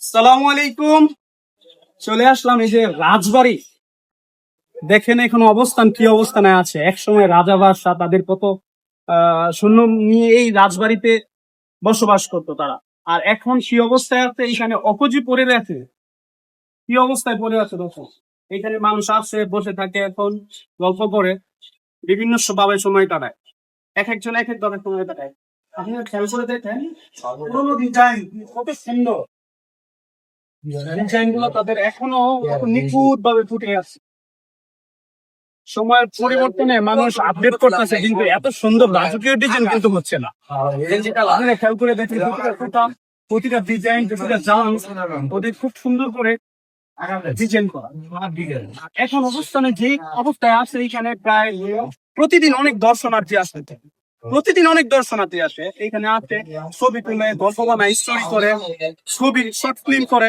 সালাম আলাইকুম। চলে আসলাম এই যে রাজবাড়ি। দেখেন এখন অবস্থান, কি অবস্থানে আছে। একসময় রাজা বাদশাহ তাদের কত সৈন্য নিয়ে এই রাজবাড়িতে বসবাস করতো তারা। আর এখন কি অবস্থায় আছে? এখানে অপজি পড়ে আছে কি অবস্থায় পড়ে আছে দেখো? এখানে মানুষ আসে বসে থাকে, এখন গল্প করে। বিভিন্ন ভাবে সময় কাটায়। এক একজন এক এক ভাবে সময় কাটায়। আপনি খেয়াল করে দেখেন, পুরোনো কত সুন্দর। ডিজাইন তাদের এখনও নিখুঁত ভাবে ফুটে আছে। সময়ের পরিবর্তনে মানুষ আপডেট করতেছে কিন্তু এত সুন্দর রাজকীয় ডিজাইন কিন্তু হচ্ছে না। আপনারা খেয়াল করে দেখেন প্রতিটা প্রতিটা ডিজাইন প্রতিটা জাম ওদের খুব সুন্দর করে ডিজাইন করা। এখন অবস্থানে যে অবস্থায় আছে এখানে প্রায় প্রতিদিন অনেক দর্শনার্থী আসে। প্রতিদিন অনেক দর্শনার্থী আসে। এখানে আসে ছবি তুলে গল্প বানায় স্টোরি করে ছবি শর্ট ফিল্ম করে।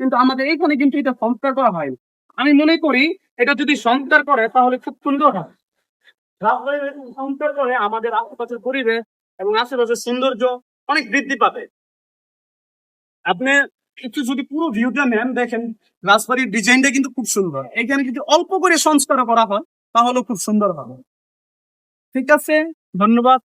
কিন্তু আমাদের এখানে কিন্তু এটা সংস্কার করা হয়নি আমি মনে করি এটা যদি সংস্কার করে, তাহলে খুব সুন্দর হয়। সংস্কার করে আমাদের আশেপাশের পরিবেশ এবং আশেপাশের সৌন্দর্য অনেক বৃদ্ধি পাবে। আপনি একটু যদি পুরো ভিউটা নেন, দেখেন রাজবাড়ির ডিজাইনটা কিন্তু খুব সুন্দর। এখানে যদি অল্প করে সংস্কার করা হয় তাহলে খুব সুন্দর হবে। ঠিক আছে, ধন্যবাদ।